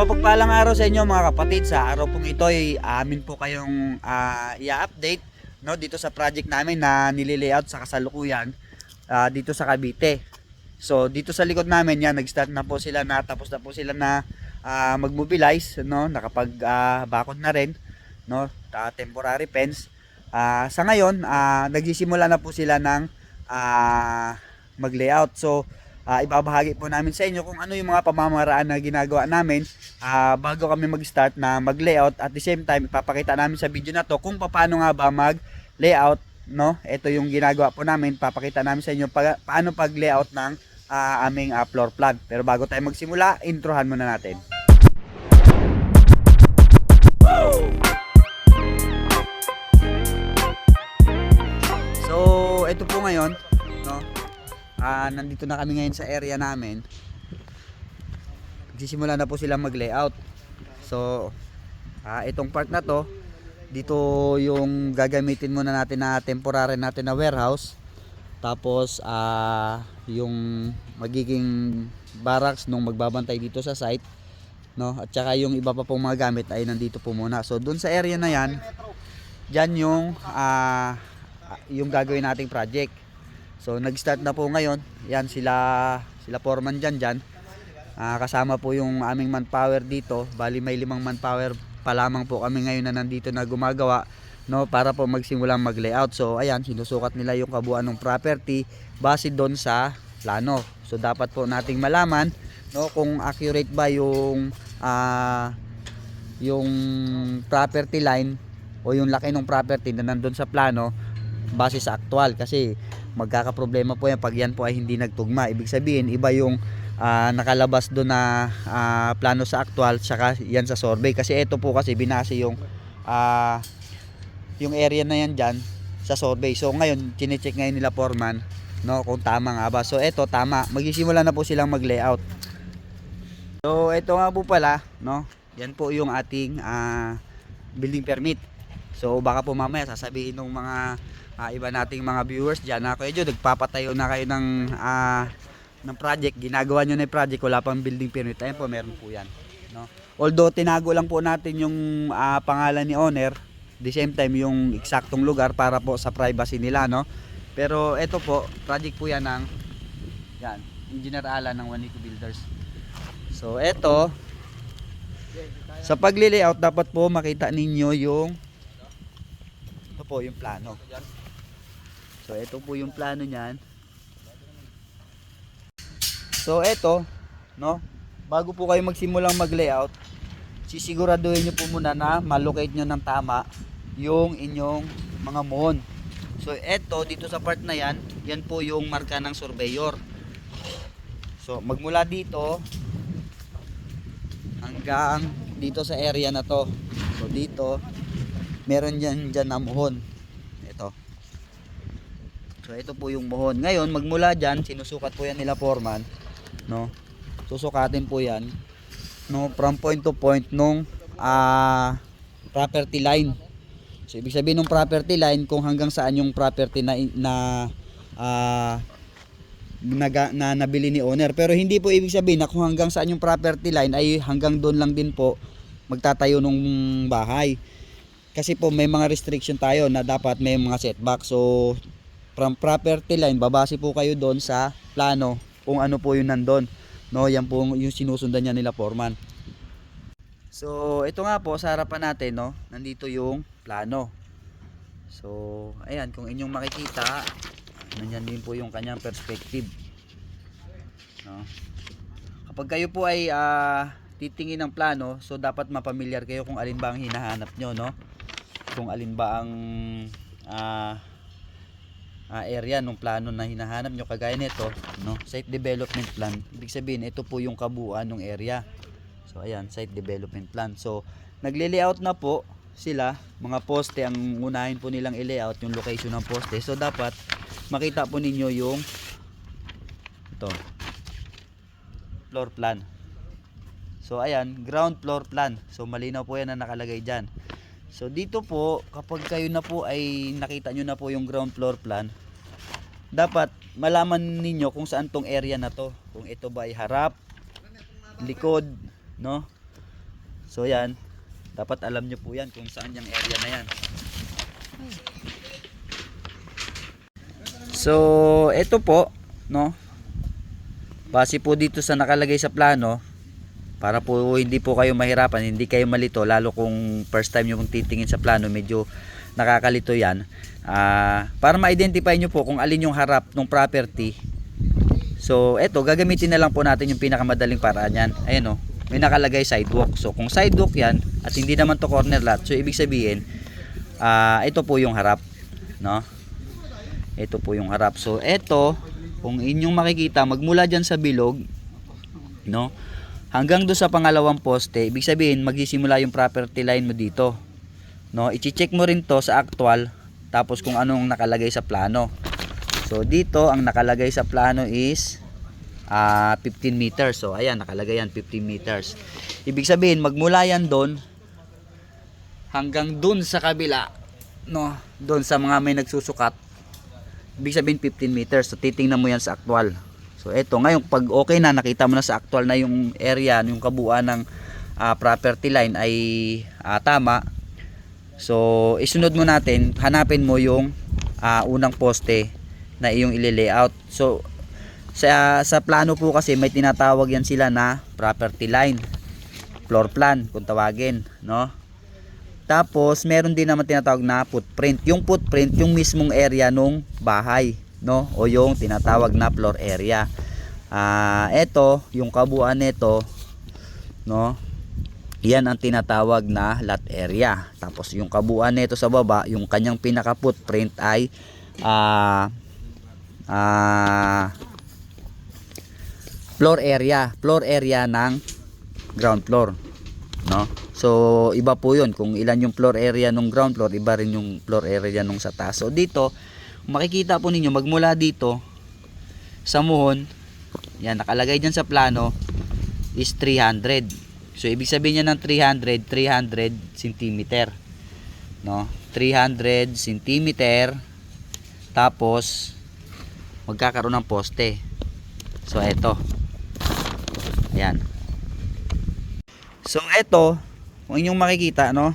mapagpalang araw sa inyo mga kapatid. Sa araw pong ito ay amin po kayong ah, i-update no dito sa project namin na nililayout sa kasalukuyan ah, dito sa Cavite. So dito sa likod namin yan nag-start na po sila na tapos na po sila na ah, mag-mobilize no nakapag ah, bakod na rin no ta- temporary fence. Ah, sa ngayon ah, nagsisimula na po sila ng ah, mag-layout. So Ah, ibabahagi po namin sa inyo kung ano yung mga pamamaraan na ginagawa namin ah, bago kami mag-start na mag-layout. At the same time ipapakita namin sa video na to kung paano nga ba mag-layout no? Ito yung ginagawa po namin. Papakita namin sa inyo pa- paano pag-layout ng ah, aming ah, floor plan. Pero bago tayo magsimula introhan muna natin Ah, nandito na kami ngayon sa area namin. Nagsisimula na po silang mag-layout. So, ah, itong part na to, dito yung gagamitin muna natin na temporary natin na warehouse. Tapos, ah, yung magiging barracks nung magbabantay dito sa site. No? At saka yung iba pa pong mga gamit ay nandito po muna. So, dun sa area na yan, dyan yung ah, yung gagawin nating project. So nag-start na po ngayon. Yan sila sila foreman diyan diyan. Ah, kasama po yung aming manpower dito. Bali may limang manpower pa lamang po kami ngayon na nandito na gumagawa no para po magsimulang mag-layout. So ayan, sinusukat nila yung kabuuan ng property base doon sa plano. So dapat po nating malaman no kung accurate ba yung ah yung property line o yung laki ng property na nandun sa plano base sa actual kasi magkakaproblema po yan pag yan po ay hindi nagtugma. Ibig sabihin iba yung ah, nakalabas doon na ah, plano sa actual saka yan sa survey. Kasi ito po kasi binase yung ah, yung area na yan dyan sa survey. So ngayon chinecheck ngayon nila foreman no kung tama nga ba. So ito tama. Magsisimula na po silang mag layout so ito nga po pala no yan po yung ating ah, building permit. So baka po mamaya sasabihin ng mga ah, iba nating mga viewers diyan na kayo nagpapatayo na kayo ng ah, ng project, ginagawa niyo na yung project, wala pang building permit. Ayun po, meron po 'yan, no? Although tinago lang po natin yung ah, pangalan ni owner, the same time yung eksaktong lugar para po sa privacy nila, no? Pero ito po, project po 'yan ng yan, Engineer Alan ng Wanico Builders. So ito sa pagli-layout dapat po makita ninyo yung ito po yung plano. So ito po yung plano niyan. So ito, no? Bago po kayo magsimulang mag-layout, sisiguraduhin niyo po muna na malocate niyo ng tama yung inyong mga mon. So ito dito sa part na yan, yan po yung marka ng surveyor. So magmula dito hanggang dito sa area na to. So dito meron dyan dyan na muhon. So ito po yung muhon. Ngayon magmula dyan, sinusukat po yan nila foreman. No? Susukatin po yan. No, from point to point nung ah property line. So ibig sabihin ng property line kung hanggang saan yung property na na ah naga, na nabili ni owner. Pero hindi po ibig sabihin na kung hanggang saan yung property line ay hanggang doon lang din po magtatayo ng bahay. Kasi po may mga restriction tayo na dapat may mga setback. So from property line babase po kayo doon sa plano kung ano po yung nandun. No, yan po yung sinusundan niya nila foreman. So ito nga po sa harapan natin no, nandito yung plano. So ayan kung inyong makikita Nanyan din po yung kanyang perspective. No? Kapag kayo po ay ah, titingin ng plano, so dapat mapamilyar kayo kung alin ba ang hinahanap nyo, no? Kung alin ba ang ah, ah, area ng plano na hinahanap nyo kagaya nito, no? Site development plan. Ibig sabihin, ito po yung kabuuan ng area. So ayan, site development plan. So nagle-layout na po sila, mga poste ang unahin po nilang i-layout yung location ng poste. So dapat makita po ninyo yung ito floor plan so ayan ground floor plan so malinaw po yan na nakalagay dyan so dito po kapag kayo na po ay nakita nyo na po yung ground floor plan dapat malaman ninyo kung saan tong area na to kung ito ba ay harap likod no So yan, dapat alam nyo po yan kung saan yung area na yan. So, ito po, no? Base po dito sa nakalagay sa plano, para po hindi po kayo mahirapan, hindi kayo malito, lalo kung first time nyo titingin sa plano, medyo nakakalito yan. Ah, para ma-identify nyo po kung alin yung harap ng property. So, eto, gagamitin na lang po natin yung pinakamadaling paraan yan. Ayan o, may nakalagay sidewalk. So, kung sidewalk yan, at hindi naman to corner lot, so ibig sabihin, ah, ito po yung harap. No? Ito po yung harap. So, ito, kung inyong makikita, magmula dyan sa bilog, no? Hanggang do sa pangalawang poste, ibig sabihin, magsisimula yung property line mo dito. No? I-check mo rin to sa actual, tapos kung anong nakalagay sa plano. So, dito, ang nakalagay sa plano is ah 15 meters. So, ayan, nakalagay yan, 15 meters. Ibig sabihin, magmula yan doon, hanggang doon sa kabila, no? Doon sa mga may nagsusukat, ibig sabihin 15 meters. So titingnan mo yan sa actual. So eto, ngayon pag okay na, nakita mo na sa actual na yung area, yung kabuuan ng ah, property line ay ah, tama. So isunod mo natin, hanapin mo yung ah, unang poste na iyong ile-layout. So sa sa plano po kasi may tinatawag yan sila na property line, floor plan kung tawagin, no? Tapos, meron din naman tinatawag na footprint. Yung footprint, yung mismong area nung bahay, no? O yung tinatawag na floor area. Ah, ito, yung kabuuan nito, no? Yan ang tinatawag na lot area. Tapos yung kabuuan nito sa baba, yung kanyang pinaka footprint ay ah ah floor area, floor area ng ground floor, no? So, iba po 'yon kung ilan yung floor area ng ground floor, iba rin yung floor area nung sa taas. So, dito, makikita po ninyo magmula dito sa muhon, yan nakalagay diyan sa plano is 300. So, ibig sabihin niya ng 300, 300 cm. No? 300 cm tapos magkakaroon ng poste. So, eto. Ayan. So, eto, kung inyong makikita, no?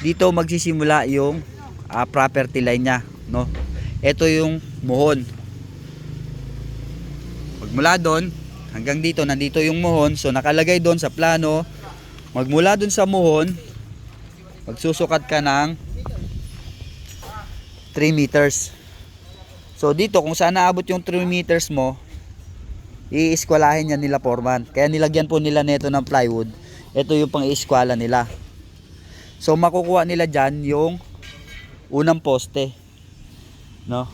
Dito magsisimula yung ah, property line niya, no? Ito yung muhon. Magmula doon, hanggang dito, nandito yung muhon. So, nakalagay doon sa plano, magmula doon sa muhon, magsusukat ka ng 3 meters. So, dito, kung saan naabot yung 3 meters mo, iiskwalahin yan nila foreman. Kaya nilagyan po nila neto ng plywood. Ito yung pang iiskwala nila. So makukuha nila dyan yung unang poste. No?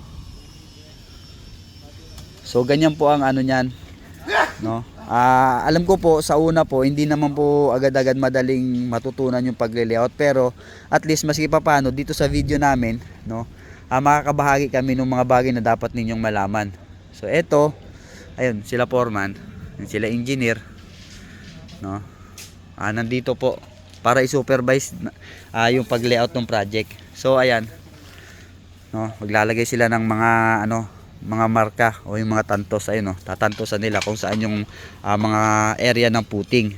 So ganyan po ang ano niyan. No? Ah, alam ko po sa una po hindi naman po agad-agad madaling matutunan yung pag-layout pero at least maski pa paano dito sa video namin, no? Ah, makakabahagi kami ng mga bagay na dapat ninyong malaman. So eto, ayun, sila foreman, sila engineer, no? Ah, nandito po para i-supervise ah, yung pag-layout ng project. So ayan. No, maglalagay sila ng mga ano, mga marka o yung mga tantos ayun no. Tatantosan nila kung saan yung ah, mga area ng puting.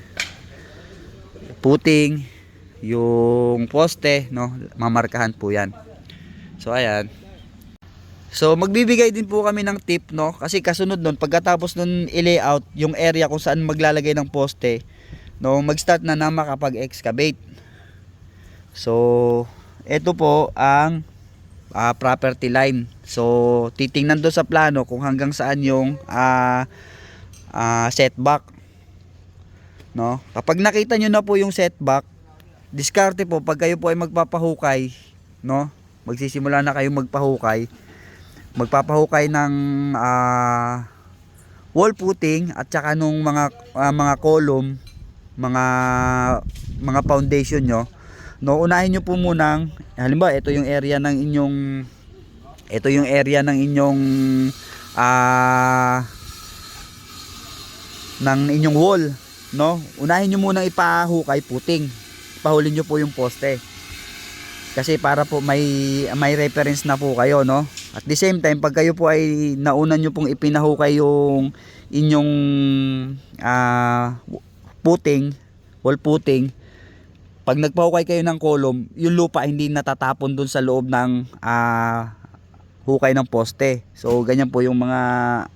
Puting, yung poste, no, mamarkahan po 'yan. So ayan. So magbibigay din po kami ng tip no kasi kasunod nun pagkatapos nun i-layout yung area kung saan maglalagay ng poste no mag-start na na makapag-excavate. So ito po ang ah, property line. So titingnan do sa plano kung hanggang saan yung ah, ah, setback. No? Kapag nakita nyo na po yung setback, diskarte po pag kayo po ay magpapahukay, no? Magsisimula na kayo magpahukay magpapahukay ng ah, wall footing at saka nung mga ah, mga column, mga mga foundation nyo. No, unahin nyo po munang halimbawa ito yung area ng inyong ito yung area ng inyong ah ng inyong wall, no? Unahin nyo munang ipahukay puting. Pahulin nyo po yung poste. Kasi para po may may reference na po kayo, no? At the same time, pag kayo po ay nauna nyo pong ipinahukay yung inyong ah, puting, wall footing, pag nagpahukay kayo ng kolom, yung lupa hindi natatapon dun sa loob ng ah, hukay ng poste. So ganyan po yung mga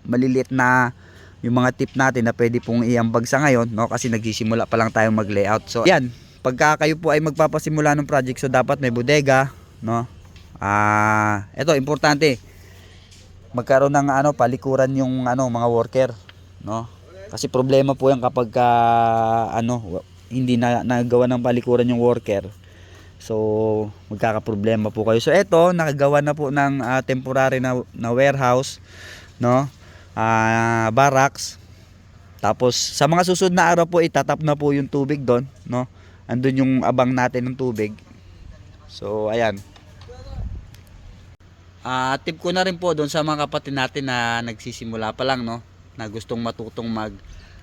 maliliit na yung mga tip natin na pwede pong iambag sa ngayon no kasi nagsisimula pa lang tayong mag-layout. So yan, pagka kayo po ay magpapasimula ng project so dapat may bodega no. Ah, ito importante. Magkaroon ng ano palikuran yung ano mga worker no. Kasi problema po yan kapag ka, ano hindi na nagawa ng palikuran yung worker. So, magkakaproblema po kayo. So, eto, nakagawa na po ng ah, temporary na, na warehouse, no? Ah, barracks. Tapos, sa mga susunod na araw po, itatap na po yung tubig doon, no? Andun yung abang natin ng tubig. So, ayan. Ah, tip ko na rin po doon sa mga kapatid natin na nagsisimula pa lang, no? Na gustong matutong mag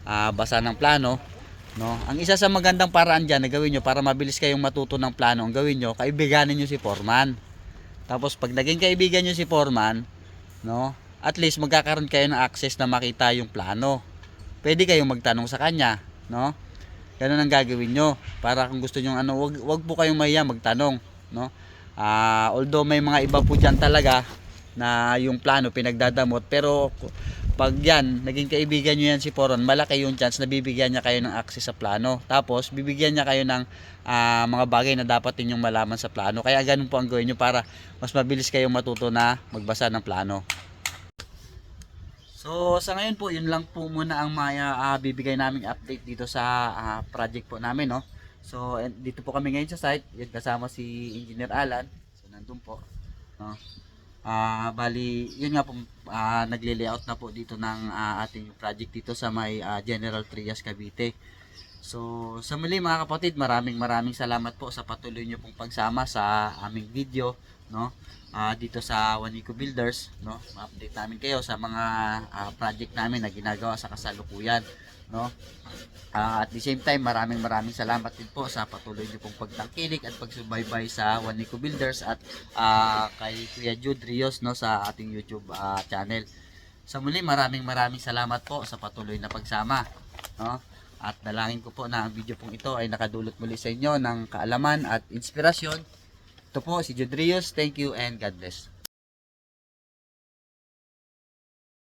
ah, basa ng plano, no? Ang isa sa magandang paraan diyan na gawin nyo para mabilis kayong matuto ng plano, ang gawin nyo, kaibiganin nyo si Foreman. Tapos pag naging kaibigan nyo si Foreman, no? At least magkakaroon kayo ng access na makita yung plano. Pwede kayong magtanong sa kanya, no? Ganun ang gagawin nyo. Para kung gusto nyo ano, wag, wag po kayong mahiya magtanong, no? Ah, although may mga iba po diyan talaga na yung plano pinagdadamot pero pag yan, naging kaibigan nyo yan si Poron, malaki yung chance na bibigyan niya kayo ng access sa plano. Tapos, bibigyan niya kayo ng ah, mga bagay na dapat ninyong malaman sa plano. Kaya ganun po ang gawin nyo para mas mabilis kayong matuto na magbasa ng plano. So, sa ngayon po, yun lang po muna ang maya ah, bibigay naming update dito sa ah, project po namin, no? So, and dito po kami ngayon sa site. Yan kasama si Engineer Alan. So, nandun po. No? Ah, bali, yun nga po, ah, nagle-layout na po dito ng ah, ating project dito sa may ah, General Trias Cavite. So, sa muli mga kapatid, maraming maraming salamat po sa patuloy niyo pong pagsama sa aming video, no? Ah, dito sa Wanico Builders, no? Ma-update namin kayo sa mga ah, project namin na ginagawa sa kasalukuyan, no? Ah, at the same time, maraming maraming salamat din po sa patuloy niyo pong pagtangkilik at pagsubaybay sa Wanico Builders at ah, kay Kuya Jude Rios no sa ating YouTube ah, channel. Sa muli, maraming maraming salamat po sa patuloy na pagsama, no? At dalangin ko po na ang video pong ito ay nakadulot muli sa inyo ng kaalaman at inspirasyon. Ito po si Jude Rios. Thank you and God bless.